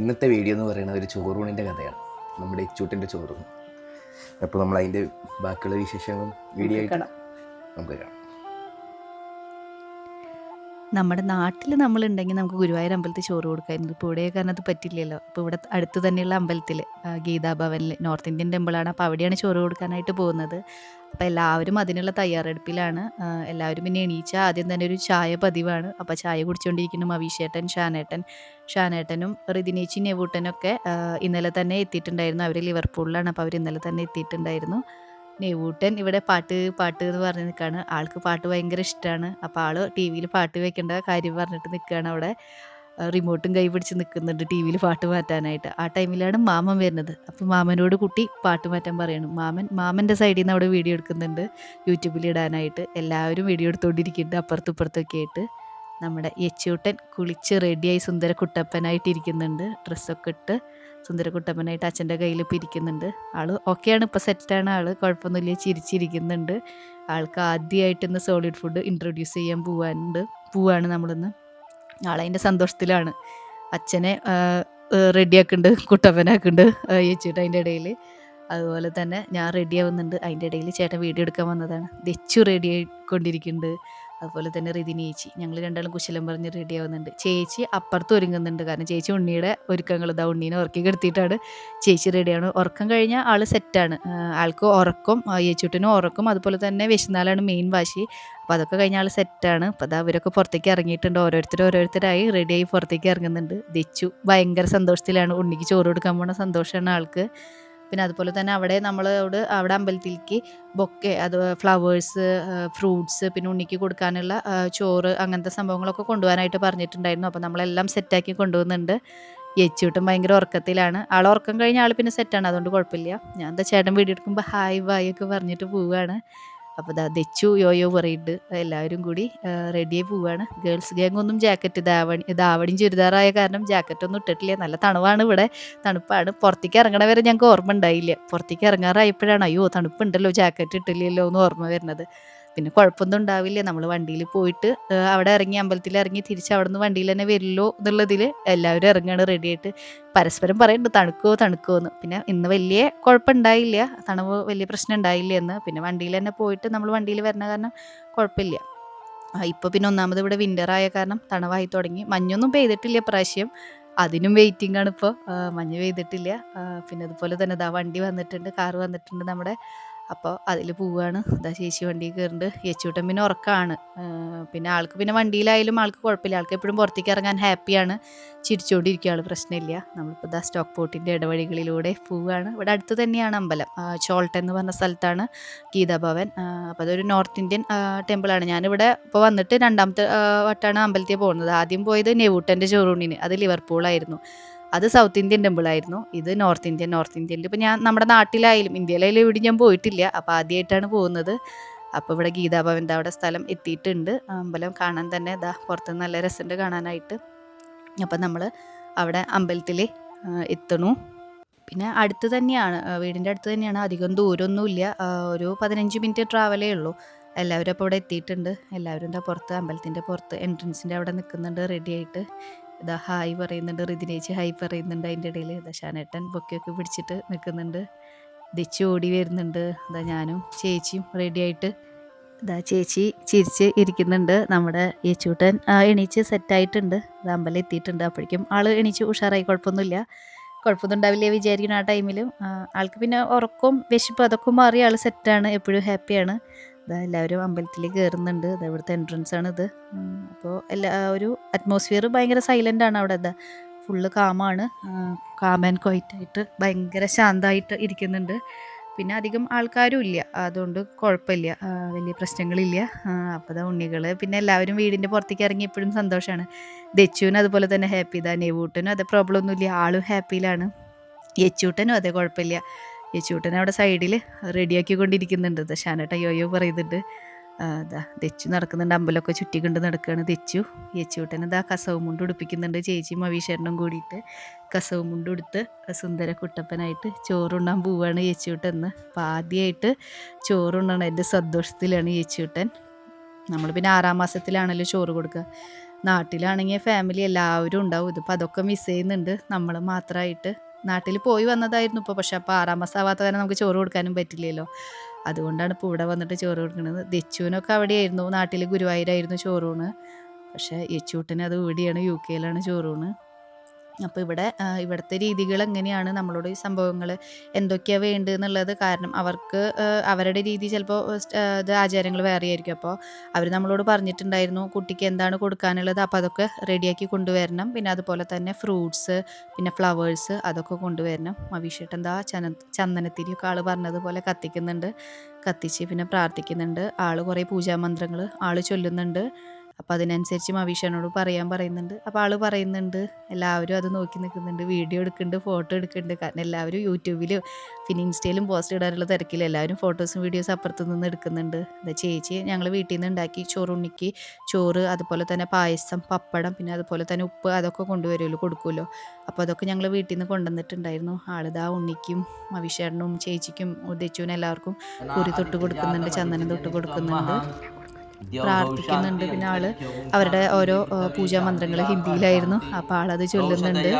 ഇന്നത്തെ വീഡിയോ എന്ന് പറയുന്നത് ഒരു ചോറൂണിന്റെ കഥയാണ്. നമ്മുടെ ഇച്ചൂട്ടിന്റെ ചോറൂൺ അപ്പോൾ നമ്മൾ അതിന്റെ ബാക്കിയുള്ള വിശേഷങ്ങളും വീഡിയോ. നമുക്ക് കാണാം നമ്മുടെ നാട്ടിൽ നമ്മളുണ്ടെങ്കിൽ നമുക്ക് ഗുരുവായൂർ അമ്പലത്തിൽ ചോറ് കൊടുക്കായിരുന്നു. ഇപ്പോൾ ഇവിടെ കാരണം അത് പറ്റില്ലല്ലോ. അപ്പോൾ ഇവിടെ അടുത്ത് തന്നെയുള്ള അമ്പലത്തിൽ ഗീതാഭവനിൽ നോർത്ത് ഇന്ത്യൻ ടെമ്പിളാണ്. അപ്പോൾ അവിടെയാണ് ചോറ് കൊടുക്കാനായിട്ട് പോകുന്നത്. അപ്പോൾ എല്ലാവരും അതിനുള്ള തയ്യാറെടുപ്പിലാണ്. എല്ലാവരും പിന്നെ എണീച്ച ആദ്യം തന്നെ ഒരു ചായ പതിവാണ്. അപ്പോൾ ചായ കുടിച്ചുകൊണ്ടിരിക്കുന്നു മവീഷേട്ടൻ ഷാനേട്ടൻ. ഷാനേട്ടനും റിദിനേച്ചി നെവൂട്ടനൊക്കെ ഇന്നലെ തന്നെ എത്തിയിട്ടുണ്ടായിരുന്നു. അവർ ലിവർപൂളിലാണ്. അപ്പോൾ അവർ ഇന്നലെ തന്നെ എത്തിയിട്ടുണ്ടായിരുന്നു. നെവൂട്ടൻ ഇവിടെ പാട്ട് പാട്ട് എന്ന് പറഞ്ഞ് നിൽക്കുകയാണ് ആൾക്ക് പാട്ട് ഭയങ്കര ഇഷ്ടമാണ് അപ്പോൾ ആൾ ടി വിയിൽ പാട്ട് വെക്കേണ്ട കാര്യം പറഞ്ഞിട്ട് നിൽക്കുകയാണ് അവിടെ. റിമോട്ടും കൈ പിടിച്ച് നിൽക്കുന്നുണ്ട് ടി വിയിൽ പാട്ട് മാറ്റാനായിട്ട്. ആ ടൈമിലാണ് മാമൻ വരുന്നത്. അപ്പോൾ മാമനോട് കുട്ടി പാട്ട് മാറ്റാൻ പറയണം. മാമൻ മാമന്റെ സൈഡിൽ നിന്ന് അവിടെ വീഡിയോ എടുക്കുന്നുണ്ട്. യൂട്യൂബിൽ ഇടാനായിട്ട്. എല്ലാവരും വീഡിയോ എടുത്തുകൊണ്ടിരിക്കുന്നുണ്ട് അപ്പുറത്തും ഇപ്പുറത്തൊക്കെ ആയിട്ട്. നമ്മുടെ യച്ചൂട്ടൻ കുളിച്ച് റെഡിയായി സുന്ദര കുട്ടപ്പനായിട്ടിരിക്കുന്നുണ്ട് ഡ്രസ്സൊക്കെ ഇട്ട്. സുന്ദര കുട്ടപ്പനായിട്ട് അച്ഛന്റെ കയ്യിൽ ഇപ്പം ഇരിക്കുന്നുണ്ട് ആൾ ഓക്കെയാണ് ഇപ്പോൾ സെറ്റാണ്. ആൾ കുഴപ്പമൊന്നുമില്ല. ചിരിച്ചിരിക്കുന്നുണ്ട്. ആൾക്ക് ആദ്യമായിട്ട് ഇന്ന് സോളിഡ് ഫുഡ് ഇൻട്രൊഡ്യൂസ് ചെയ്യാൻ പോവാനുണ്ട്. പോവാണ് നമ്മളിന്ന്. ആളതിന്റെ സന്തോഷത്തിലാണ്. അച്ഛനെ റെഡിയാക്കുന്നുണ്ട്. കുട്ടപ്പനാക്കുന്നുണ്ട്. ചേച്ചിട്ട് അതിന്റെ ഇടയിൽ. അതുപോലെ തന്നെ ഞാൻ റെഡി ആവുന്നുണ്ട്. അതിന്റെ ഇടയിൽ ചേട്ടൻ വീഡിയോ എടുക്കാൻ വന്നതാണ്. ദച്ചു റെഡി ആയിക്കൊണ്ടിരിക്കുന്നുണ്ട്. അതുപോലെ തന്നെ റിതിനേച്ചി ഞങ്ങൾ രണ്ടാളും കുശലം പറഞ്ഞ് റെഡി ആവുന്നുണ്ട്. ചേച്ചി അപ്പുറത്ത് ഒരുങ്ങുന്നുണ്ട്. കാരണം ചേച്ചി ഉണ്ണിയുടെ ഒരുക്കങ്ങൾ ഇതാ ഉണ്ണീനെ ഉറക്കി കിടത്തിയിട്ടാണ് ചേച്ചി റെഡിയാണ് ഉറക്കം കഴിഞ്ഞാൽ ആൾ സെറ്റാണ് ആൾക്ക് ഉറക്കം ചേച്ചൂട്ടിനും ഉറക്കം. അതുപോലെ തന്നെ വിശന്നാലാണ് മെയിൻ വാശി. അപ്പോൾ അതൊക്കെ കഴിഞ്ഞ ആൾ സെറ്റാണ് അപ്പോൾ അതാ അവരൊക്കെ പുറത്തേക്ക് ഇറങ്ങിയിട്ടുണ്ട്. ഓരോരുത്തർ ഓരോരുത്തരായി റെഡിയായി പുറത്തേക്ക് ഇറങ്ങുന്നുണ്ട്. ദിച്ചു ഭയങ്കര സന്തോഷത്തിലാണ്. ഉണ്ണിക്ക് ചോറ് കൊടുക്കാൻ പോണ സന്തോഷമാണ് ആൾക്ക്. പിന്നെ അതുപോലെ തന്നെ അവിടെ നമ്മളോട് അവിടെ അമ്പലത്തിലേക്ക് ബൊക്കെ അത് ഫ്ലവേഴ്സ് ഫ്രൂട്ട്സ് പിന്നെ ഉണ്ണിക്ക് കൊടുക്കാനുള്ള ചോറ് അങ്ങനത്തെ സംഭവങ്ങളൊക്കെ കൊണ്ടുപോകാനായിട്ട് പറഞ്ഞിട്ടുണ്ടായിരുന്നു. അപ്പോൾ നമ്മളെല്ലാം സെറ്റാക്കി കൊണ്ടുപോകുന്നുണ്ട് യച്ചൂട്ടും ഭയങ്കര ഉറക്കത്തിലാണ്. ആൾ ഉറക്കം കഴിഞ്ഞ ആൾ പിന്നെ സെറ്റാണ് അതുകൊണ്ട് കുഴപ്പമില്ല. ഞാൻ എന്താ ചേട്ടൻ വീഡിയോ എടുക്കുമ്പോൾ ഹായ് ബായ് ഒക്കെ പറഞ്ഞിട്ട് പോവുകയാണ് അപ്പോൾ ദാ ദച്ചു യോയോ പറയിട്ട് എല്ലാവരും കൂടി റെഡിയായി പോവുകയാണ് ഗേൾസ് ഗ്യാങ് ഒന്നും ജാക്കറ്റ് ദാവണി ദാവണിയും ചുരിദാറായ കാരണം ജാക്കറ്റ് ഒന്നും ഇട്ടിട്ടില്ല. നല്ല തണുവാണ് ഇവിടെ. തണുപ്പാണ്. പുറത്തേക്ക് ഇറങ്ങണ വരെ ഞങ്ങൾക്ക് ഓർമ്മ ഉണ്ടായില്ല. പുറത്തേക്ക് ഇറങ്ങാറായപ്പോഴാണ് അയ്യോ തണുപ്പുണ്ടല്ലോ ജാക്കറ്റ് ഇട്ടില്ലല്ലോ എന്ന് ഓർമ്മ വരുന്നത്. പിന്നെ കുഴപ്പമൊന്നും ഉണ്ടാവില്ല. നമ്മൾ വണ്ടിയിൽ പോയിട്ട് അവിടെ ഇറങ്ങി അമ്പലത്തിൽ ഇറങ്ങി തിരിച്ച് അവിടെ നിന്ന് വണ്ടിയിൽ തന്നെ വരില്ലോ എന്നുള്ളതിൽ എല്ലാവരും ഇറങ്ങാണ് റെഡിയായിട്ട് പരസ്പരം പറയുന്നുണ്ട് തണുക്കോ തണുക്കോ എന്ന് പിന്നെ ഇന്ന് വലിയ കുഴപ്പമുണ്ടായില്ല തണുവ് വലിയ പ്രശ്നം ഉണ്ടായില്ല എന്ന്. പിന്നെ വണ്ടിയിൽ തന്നെ പോയിട്ട് നമ്മൾ വണ്ടിയിൽ വരുന്ന കാരണം കുഴപ്പമില്ല. ഇപ്പോൾ പിന്നെ ഒന്നാമത് ഇവിടെ ആയ കാരണം തണവായി തുടങ്ങി. മഞ്ഞൊന്നും പെയ്തിട്ടില്ല പ്രാവശ്യം അതിനും വെയിറ്റിംഗ് ആണ് ഇപ്പോൾ മഞ്ഞ് പെയ്തിട്ടില്ല. പിന്നെ അതുപോലെ തന്നെ ദാ വണ്ടി വന്നിട്ടുണ്ട് കാറ് വന്നിട്ടുണ്ട് നമ്മുടെ അപ്പോൾ അതിൽ പോവുകയാണ് ഇതാ ചേച്ചി വണ്ടി കയറുന്നുണ്ട് യേച്ചൂട്ടൻ പിന്നെ ഉറക്കമാണ് പിന്നെ ആൾക്ക് പിന്നെ വണ്ടിയിലായാലും ആൾക്ക് കുഴപ്പമില്ല. ആൾക്ക് എപ്പോഴും പുറത്തേക്ക് ഇറങ്ങാൻ ഹാപ്പിയാണ്. ചിരിച്ചുകൊണ്ടിരിക്കുക ആൾ പ്രശ്നമില്ല. നമ്മളിപ്പോൾ ഇതാ സ്റ്റോക്ക് പോട്ടിന്റെ ഇടവഴികളിലൂടെ പോവുകയാണ് ഇവിടെ അടുത്ത് തന്നെയാണ് അമ്പലം. ചോൾട്ട് എന്ന് പറഞ്ഞ സ്ഥലത്താണ് ഗീതാഭവൻ. അപ്പോൾ അതൊരു നോർത്ത് ഇന്ത്യൻ ടെമ്പിളാണ്. ഞാനിവിടെ ഇപ്പോൾ വന്നിട്ട് രണ്ടാമത്തെ വട്ടമാണ് അമ്പലത്തിൽ പോകുന്നത്. ആദ്യം പോയത് നെവൂട്ടന്റെ ചോറൂണിന്. അത് ലിവർപൂളായിരുന്നു. അത് സൗത്ത് ഇന്ത്യൻ ടെമ്പിൾ ആയിരുന്നു. ഇത് നോർത്ത് ഇന്ത്യൻ നോർത്ത് ഇന്ത്യനിൽ ഇപ്പോൾ ഞാൻ നമ്മുടെ നാട്ടിലായാലും ഇന്ത്യയിലായാലും ഇവിടെ ഞാൻ പോയിട്ടില്ല. അപ്പോൾ ആദ്യമായിട്ടാണ് പോകുന്നത്. അപ്പോൾ ഇവിടെ ഗീതാഭവൻ അവിടെ സ്ഥലം എത്തിയിട്ടുണ്ട്. അമ്പലം കാണാൻ തന്നെ ഇതാ പുറത്ത് നല്ല രസമുണ്ട് കാണാനായിട്ട്. അപ്പം നമ്മൾ അവിടെ അമ്പലത്തിൽ എത്തണു. പിന്നെ അടുത്ത് തന്നെയാണ് വീടിന്റെ അടുത്ത് തന്നെയാണ് അധികം ദൂരമൊന്നുമില്ല. ഒരു പതിനഞ്ച് മിനിറ്റ് ട്രാവലേ ഉള്ളൂ. എല്ലാവരും അപ്പോൾ ഇവിടെ എത്തിയിട്ടുണ്ട്. എല്ലാവരും എന്താ പുറത്ത് അമ്പലത്തിന്റെ പുറത്ത് എൻട്രൻസിന്റെ അവിടെ നിൽക്കുന്നുണ്ട് റെഡി ആയിട്ട്. ഇതാ ഹായ് പറയുന്നുണ്ട്. റിതിനേച്ചി ഹായ് പറയുന്നുണ്ട്. അതിന്റെ ഇടയിൽ ദശാനേട്ടൻ ബൊക്കെയൊക്കെ പിടിച്ചിട്ട് നിൽക്കുന്നുണ്ട്. ദിച്ചു ഓടി വരുന്നുണ്ട്. ഇതാ ഞാനും ചേച്ചിയും റെഡിയായിട്ട് ഇതാ ചേച്ചി ചിരിച്ച് ഇരിക്കുന്നുണ്ട്. നമ്മുടെ യേച്ചൂട്ടൻ ആ, എണീച്ച് സെറ്റായിട്ടുണ്ട് അമ്പലം എത്തിയിട്ടുണ്ട്. അപ്പോഴേക്കും ആൾ എണീച്ച് ഉഷാറായി. കുഴപ്പമൊന്നുമില്ല. കുഴപ്പമൊന്നും ഉണ്ടാവില്ല വിചാരിക്കുന്ന ആ ടൈമിലും ആൾക്ക് പിന്നെ ഉറക്കവും വിശപ്പ് അതൊക്കെ മാറി ആൾ സെറ്റാണ് എപ്പോഴും ഹാപ്പിയാണ് ഇതാ എല്ലാവരും അമ്പലത്തിൽ കയറുന്നുണ്ട്. അത് ഇവിടുത്തെ എൻട്രൻസ് ആണ് ഇത് അപ്പോൾ എല്ലാ ഒരു അറ്റ്മോസ്ഫിയർ ഭയങ്കര സൈലന്റ് ആണ് അവിടെ. എന്താ ഫുള്ള് കാമാണ്. കാം ആൻഡ് ക്വൈറ്റായിട്ട് ഭയങ്കര ശാന്തമായിട്ട് ഇരിക്കുന്നുണ്ട്. പിന്നെ അധികം ആൾക്കാരും ഇല്ല. അതുകൊണ്ട് കുഴപ്പമില്ല. വലിയ പ്രശ്നങ്ങളില്ല. അപ്പോൾ ഉണ്ണികൾ പിന്നെ എല്ലാവരും വീടിന്റെ പുറത്തേക്ക് ഇറങ്ങി എപ്പോഴും സന്തോഷമാണ് ദച്ചുവിനും അതുപോലെ തന്നെ ഹാപ്പി ഇതാ നെവൂട്ടനും അതേ പ്രോബ്ലം ഒന്നുമില്ല. ആളും ഹാപ്പിയിലാണ് യച്ചൂട്ടനും അതേ കുഴപ്പമില്ല. യച്ചൂട്ടൻ അവിടെ സൈഡിൽ റെഡിയാക്കിക്കൊണ്ടിരിക്കുന്നുണ്ട്. ദശാനട്ട യോയോ പറയുന്നുണ്ട്. അതാ തെച്ചു നടക്കുന്നുണ്ട്. അമ്പലമൊക്കെ ചുറ്റിക്കൊണ്ട് നടക്കുകയാണ് തെച്ചു യച്ചൂട്ടൻ ഇതാ കസവ് മുണ്ട് ഉടുപ്പിക്കുന്നുണ്ട്. ചേച്ചിയും അവിശേഷനും കൂടിയിട്ട് കസവ് മുണ്ട് ഉടുത്ത് സുന്ദര കുട്ടപ്പനായിട്ട് ചോറുണ്ണാൻ പോവുകയാണ് യേച്ചൂട്ടൻ എന്ന് അപ്പം ആദ്യമായിട്ട് ചോറുണ്ണണം. എന്റെ സന്തോഷത്തിലാണ് യേച്ചൂട്ടൻ നമ്മൾ പിന്നെ ആറാം മാസത്തിലാണല്ലോ ചോറ് കൊടുക്കുക. നാട്ടിലാണെങ്കിൽ ഫാമിലി എല്ലാവരും ഉണ്ടാവും. ഇതിപ്പോൾ അതൊക്കെ മിസ് ചെയ്യുന്നുണ്ട്. നമ്മൾ മാത്രമായിട്ട് നാട്ടിൽ പോയി വന്നതായിരുന്നു ഇപ്പോൾ പക്ഷെ അപ്പോൾ ആറാം മാസം ആവാത്ത നമുക്ക് ചോറ് കൊടുക്കാനും പറ്റില്ലല്ലോ. അതുകൊണ്ടാണ് ഇപ്പോൾ ഇവിടെ വന്നിട്ട് ചോറ് കൊടുക്കുന്നത് ദച്ചുവിനൊക്കെ അവിടെയായിരുന്നു. നാട്ടിൽ ഗുരുവായൂരായിരുന്നു ചോറൂണ്. പക്ഷേ യച്ചൂട്ടന് അത് ഇവിടെയാണ് യു കെയിലാണ് ചോറൂണ്. അപ്പോൾ ഇവിടെ ഇവിടുത്തെ രീതികൾ എങ്ങനെയാണ്? നമ്മളോട് ഈ സംഭവങ്ങൾ എന്തൊക്കെയാണ് വേണ്ടത് എന്നുള്ളത് കാരണം അവർക്ക് അവരുടെ രീതി ചിലപ്പോൾ ഇത് ആചാരങ്ങൾ വേറെ ആയിരിക്കും അപ്പോൾ അവർ നമ്മളോട് പറഞ്ഞിട്ടുണ്ടായിരുന്നു കുട്ടിക്ക് എന്താണ് കൊടുക്കാനുള്ളത്? അപ്പോൾ അതൊക്കെ റെഡിയാക്കി കൊണ്ടുവരണം. പിന്നെ അതുപോലെ തന്നെ ഫ്രൂട്ട്സ് പിന്നെ ഫ്ലവേഴ്സ് അതൊക്കെ കൊണ്ടുവരണം. മവിഷേട്ട് എന്താ ചന ചന്ദനത്തിരിയൊക്കെ ആൾ പറഞ്ഞതുപോലെ കത്തിക്കുന്നുണ്ട്. കത്തിച്ച് പിന്നെ പ്രാർത്ഥിക്കുന്നുണ്ട്. ആൾ കുറേ പൂജാമന്ത്രങ്ങൾ ആൾ ചൊല്ലുന്നുണ്ട്. അപ്പോൾ അതിനനുസരിച്ച് മവീഷനോട് പറയാൻ പറയുന്നുണ്ട്. അപ്പോൾ ആൾ പറയുന്നുണ്ട് എല്ലാവരും അത് നോക്കി നിൽക്കുന്നുണ്ട് വീഡിയോ എടുക്കുന്നുണ്ട് ഫോട്ടോ എടുക്കുന്നുണ്ട്. കാരണം എല്ലാവരും യൂട്യൂബിലും പിന്നെ ഇൻസ്റ്റയിലും പോസ്റ്റ് ഇടാനുള്ള തിരക്കിൽ എല്ലാവരും ഫോട്ടോസും വീഡിയോസും അപ്പുറത്ത് നിന്ന് എടുക്കുന്നുണ്ട്. എന്താ ചേച്ചി ഞങ്ങൾ വീട്ടിൽ നിന്ന് ഉണ്ടാക്കി ചോറുണ്ണിക്ക് ചോറ് അതുപോലെ തന്നെ പായസം പപ്പടം പിന്നെ അതുപോലെ തന്നെ ഉപ്പ് അതൊക്കെ കൊണ്ടുവരുമല്ലോ കൊടുക്കുമല്ലോ. അപ്പോൾ അതൊക്കെ ഞങ്ങൾ വീട്ടിൽ നിന്ന് കൊണ്ടുവന്നിട്ടുണ്ടായിരുന്നു. ആളിതാ ഉണ്ണിക്കും മവിഷേട്ടനും ചേച്ചിക്കും ഉദ്ദേശിച്ചുവിനും എല്ലാവർക്കും കുരി തൊട്ട് കൊടുക്കുന്നുണ്ട് ചന്ദനം തൊട്ട് കൊടുക്കുന്നുണ്ട്. പ്രാർത്ഥിക്കുന്നുണ്ട്. പിന്നെ ആൾ അവരുടെ ഓരോ പൂജാ മന്ത്രങ്ങൾ ഹിന്ദിയിലായിരുന്നു. അപ്പോൾ ആളത് ചൊല്ലുന്നുണ്ട്.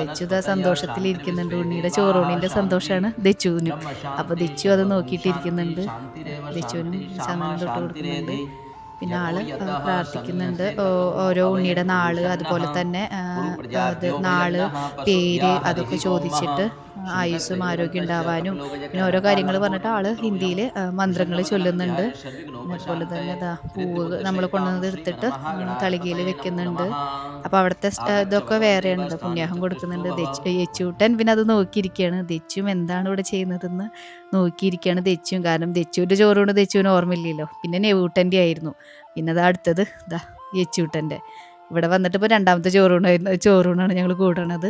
ദച്ചുത സന്തോഷത്തിലിരിക്കുന്നുണ്ട്. ഉണ്ണിയുടെ ചോറൂണിന്റെ സന്തോഷമാണ് ദച്ചുവിനും അപ്പോൾ ദച്ചു അത് നോക്കിയിട്ടിരിക്കുന്നുണ്ട്. ദച്ചുവിനും ചന്ദനം തൊട്ട് കൊടുക്കുന്നുണ്ട്. പിന്നെ ആൾ പ്രാർത്ഥിക്കുന്നുണ്ട്. ഓരോ ഉണ്ണിയുടെ നാൾ അതുപോലെ തന്നെ നാൾ പേര് അതൊക്കെ ചോദിച്ചിട്ട് ആയുസ്സും ആരോഗ്യം ഉണ്ടാവാനും പിന്നെ ഓരോ കാര്യങ്ങൾ പറഞ്ഞിട്ട് ആൾ ഹിന്ദിയിൽ മന്ത്രങ്ങൾ ചൊല്ലുന്നുണ്ട്. അതുപോലെ തന്നെ ഇതാ പൂവ് നമ്മൾ കൊണ്ടുവന്നത് എടുത്തിട്ട് തളികയിൽ വെക്കുന്നുണ്ട്. അപ്പോൾ അവിടുത്തെ ഇതൊക്കെ വേറെയാണ് പുണ്യാഹം കൊടുക്കുന്നുണ്ട്. ദച്ച് പിന്നെ അത് നോക്കിയിരിക്കുകയാണ് ദച്ചും എന്താണ് ഇവിടെ ചെയ്യുന്നതെന്ന് നോക്കിയിരിക്കുകയാണ് ദച്ചും. കാരണം ദച്ചുവിന്റെ ചോറുകൊണ്ട് ദച്ചുവിന് ഓർമ്മയില്ലല്ലോ. പിന്നെ നെവൂട്ടന്റെ ആയിരുന്നു. പിന്നെ അത് അടുത്തത്. ഇതാ യച്ചൂട്ടന്റെ. ഇവിടെ വന്നിട്ട് ഇപ്പോൾ രണ്ടാമത്തെ ചോറൂണായിരുന്നു ചോറൂണാണ് ഞങ്ങൾ കൂടണത്.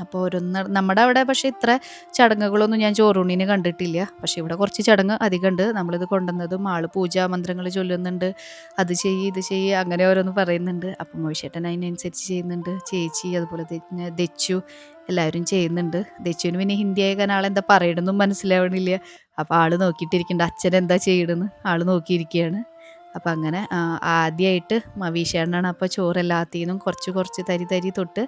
അപ്പോൾ ഓരോന്ന് നമ്മുടെ അവിടെ പക്ഷേ ഇത്ര ചടങ്ങുകളൊന്നും ഞാൻ ചോറൂണിന് കണ്ടിട്ടില്ല. പക്ഷേ ഇവിടെ കുറച്ച് ചടങ്ങ് അധികമുണ്ട്. നമ്മളിത് കൊണ്ടുവന്നതും ആൾ പൂജാ മന്ത്രങ്ങൾ ചൊല്ലുന്നുണ്ട്. അത് ചെയ്യ് ഇത് ചെയ്യ് അങ്ങനെ ഓരോന്ന് പറയുന്നുണ്ട്. അപ്പം മോശേട്ടൻ അതിനനുസരിച്ച് ചെയ്യുന്നുണ്ട്. ചേച്ചി അതുപോലെ ദച്ചു എല്ലാവരും ചെയ്യുന്നുണ്ട്. ദച്ചുവിന് പിന്നെ ഹിന്ദി ആയ ആളെന്താ പറയണമെന്നും മനസ്സിലാവണില്ല. അപ്പോൾ ആൾ നോക്കിയിട്ടിരിക്കുന്നുണ്ട് അച്ഛൻ എന്താ ചെയ്യണമെന്ന് ആൾ നോക്കിയിരിക്കുകയാണ് അപ്പം അങ്ങനെ ആദ്യമായിട്ട് മവീഷേണ്ണാണ് അപ്പോൾ ചോറ് എല്ലാത്തിനും കുറച്ച് കുറച്ച് തരി തരി തൊട്ട്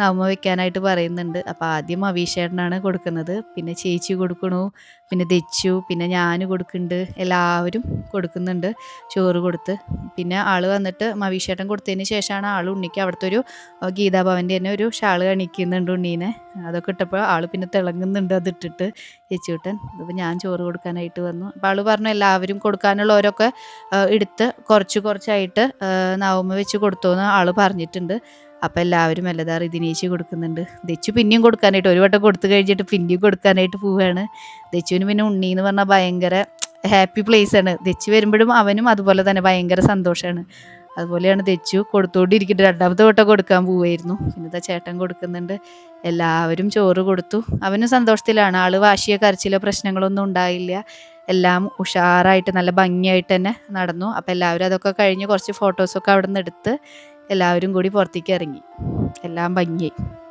നവമ വെക്കാനായിട്ട് പറയുന്നുണ്ട്. അപ്പോൾ ആദ്യം മവീഷേട്ടനാണ് കൊടുക്കുന്നത്. പിന്നെ ചേച്ചി കൊടുക്കണു പിന്നെ ദച്ചു പിന്നെ ഞാൻ കൊടുക്കുന്നുണ്ട് എല്ലാവരും കൊടുക്കുന്നുണ്ട് ചോറ് കൊടുത്ത്. പിന്നെ ആൾ വന്നിട്ട് മവീഷേട്ടൻ കൊടുത്തതിന് ശേഷമാണ് ആൾ ഉണ്ണിക്ക് അവിടുത്തെ ഒരു ഗീതാഭവന്റെ തന്നെ ഒരു ഷാൾ കാണിക്കുന്നുണ്ട് ഉണ്ണീനെ. അതൊക്കെ ഇട്ടപ്പോൾ ആൾ പിന്നെ തിളങ്ങുന്നുണ്ട് അതിട്ടിട്ട്. ചേച്ചിവിട്ടൻ അപ്പോൾ ഞാൻ ചോറ് കൊടുക്കാനായിട്ട് വന്നു. അപ്പോൾ ആൾ പറഞ്ഞു എല്ലാവരും കൊടുക്കാനുള്ളവരൊക്കെ ആ, എടുത്ത് കുറച്ച് കുറച്ചായിട്ട് നവമ്മ നവമ വെച്ച് കൊടുത്തോന്ന് ആൾ പറഞ്ഞിട്ടുണ്ട്. അപ്പോൾ എല്ലാവരും എല്ലതാ ഇതിനേച്ച് കൊടുക്കുന്നുണ്ട്. ദച്ചു പിന്നെയും കൊടുക്കാനായിട്ട് ഒരു വട്ടം കൊടുത്തു കഴിഞ്ഞിട്ട് പിന്നെയും കൊടുക്കാനായിട്ട് പോവുകയാണ് ദച്ചുവിന് പിന്നെ ഉണ്ണി എന്ന് പറഞ്ഞാൽ ഭയങ്കര ഹാപ്പി പ്ലേസ് ആണ്. ദച്ചു വരുമ്പോഴും അവനും അതുപോലെ തന്നെ ഭയങ്കര സന്തോഷമാണ് അതുപോലെയാണ് തെച്ചു കൊടുത്തുകൊണ്ടിരിക്കുന്നത് രണ്ടാമത്തെ വട്ടം കൊടുക്കാൻ പോവായിരുന്നു. പിന്നത്തെ ചേട്ടൻ കൊടുക്കുന്നുണ്ട്. എല്ലാവരും ചോറ് കൊടുത്തു. അവനും സന്തോഷത്തിലാണ്. ആൾ വാശിയോ കരച്ചിലോ പ്രശ്നങ്ങളൊന്നും ഉണ്ടായില്ല. എല്ലാം ഉഷാറായിട്ട് നല്ല ഭംഗിയായിട്ട് തന്നെ നടന്നു. അപ്പോൾ എല്ലാവരും അതൊക്കെ കഴിഞ്ഞ് കുറച്ച് ഫോട്ടോസൊക്കെ അവിടെ നിന്ന് എടുത്ത് എല്ലാവരും കൂടി പുറത്തേക്ക് ഇറങ്ങി. എല്ലാം ഭംഗിയായി.